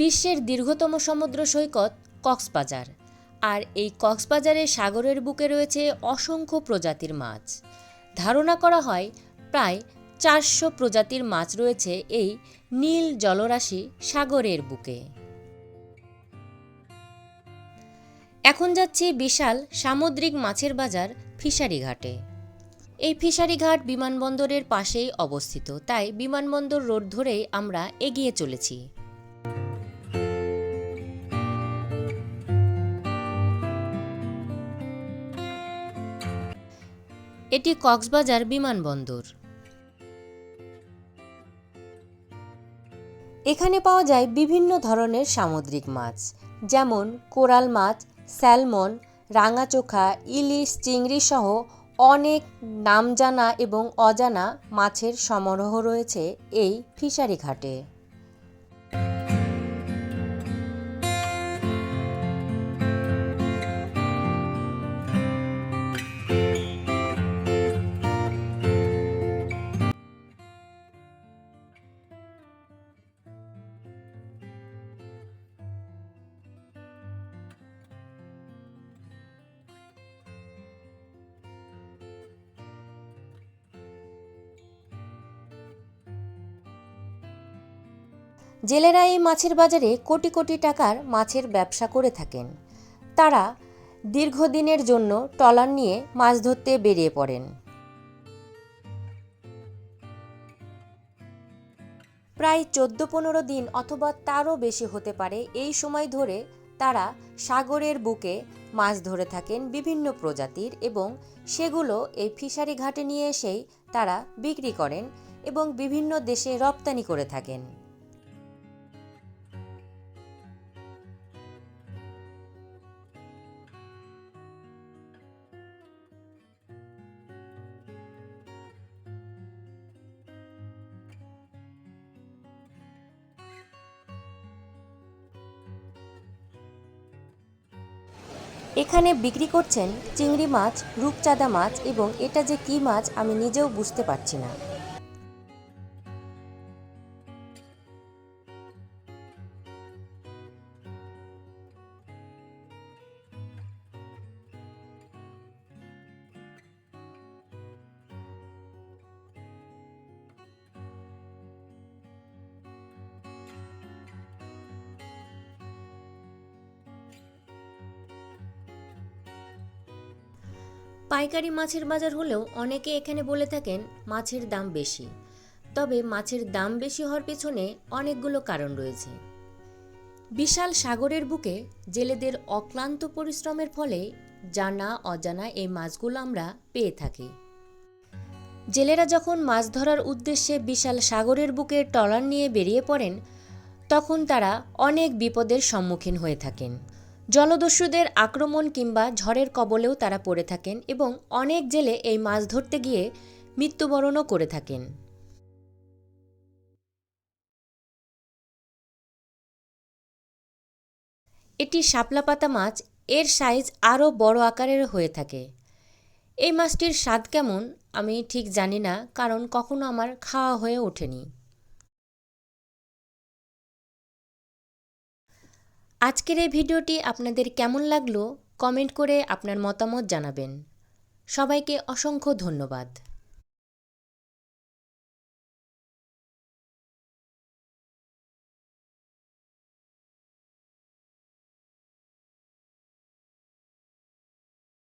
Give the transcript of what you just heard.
বিশ্বের দীর্ঘতম সমুদ্র সৈকত কক্সবাজার। আর এই কক্সবাজারের সাগরের বুকে রয়েছে অসংখ্য প্রজাতির মাছ। ধারণা করা হয় প্রায় চারশো প্রজাতির মাছ রয়েছে এই নীল জলরাশি সাগরের বুকে। এখন যাচ্ছি বিশাল সামুদ্রিক মাছের বাজার ফিশারি ঘাটে এই ফিশারি ঘাট বিমানবন্দরের পাশেই অবস্থিত, তাই বিমানবন্দর রোড ধরেই আমরা এগিয়ে চলেছি। এটি কক্সবাজার বিমানবন্দর। এখানে পাওয়া যায় বিভিন্ন ধরনের সামুদ্রিক মাছ, যেমন কোরাল মাছ, স্যালমন, রাঙাচোখা, ইলিশ, চিংড়ি সহ অনেক নামজানা এবং অজানা মাছের সমারোহ রয়েছে এই ফিশারি ঘাটে। জেলেরা এই মাছের বাজারে কোটি কোটি টাকার মাছের ব্যবসা করে থাকেন। তারা দীর্ঘদিনের জন্য ট্রলার নিয়ে মাছ ধরতে বেরিয়ে পড়েন। প্রায় চোদ্দ পনেরো দিন অথবা তারও বেশি হতে পারে এই সময় ধরে তারা সাগরের বুকে মাছ ধরে থাকেন বিভিন্ন প্রজাতির এবং সেগুলো এই ফিশারি ঘাটে নিয়ে এসেই তারা বিক্রি করেন এবং বিভিন্ন দেশে রপ্তানি করে থাকেন। এখানে বিক্রি করছেন চিংড়ি মাছ, রূপচাঁদা মাছ এবং এটা যে কী মাছ আমি নিজেও বুঝতে পারছি না। পাইকারি মাছের বাজার হলেও অনেকে এখানে বলে থাকেন মাছের দাম বেশি। তবে মাছের দাম বেশি হওয়ার পেছনে অনেকগুলো কারণ রয়েছে। বিশাল সাগরের বুকে জেলেদের অক্লান্ত পরিশ্রমের ফলে জানা অজানা এই মাছগুলো আমরা পেয়ে থাকি। জেলেরা যখন মাছ ধরার উদ্দেশ্যে বিশাল সাগরের বুকে ট্রলার নিয়ে বেরিয়ে পড়েন, তখন তারা অনেক বিপদের সম্মুখীন হয়ে থাকেন। জলদস্যুদের আক্রমণ কিংবা ঝড়ের কবলেও তারা পড়ে থাকেন এবং অনেক জেলে এই মাছ ধরতে গিয়ে মৃত্যুবরণও করে থাকেন। এটি শাপলা পাতা মাছ, এর সাইজ আরও বড় আকারের হয়ে থাকে। এই মাছটির স্বাদ কেমন আমি ঠিক জানি না, কারণ কখনো আমার খাওয়া হয়ে ওঠেনি। আজকের এই ভিডিওটি আপনাদের কেমন লাগল কমেন্ট করে আপনার মতামত জানাবেন। সবাইকে অসংখ্য ধন্যবাদ।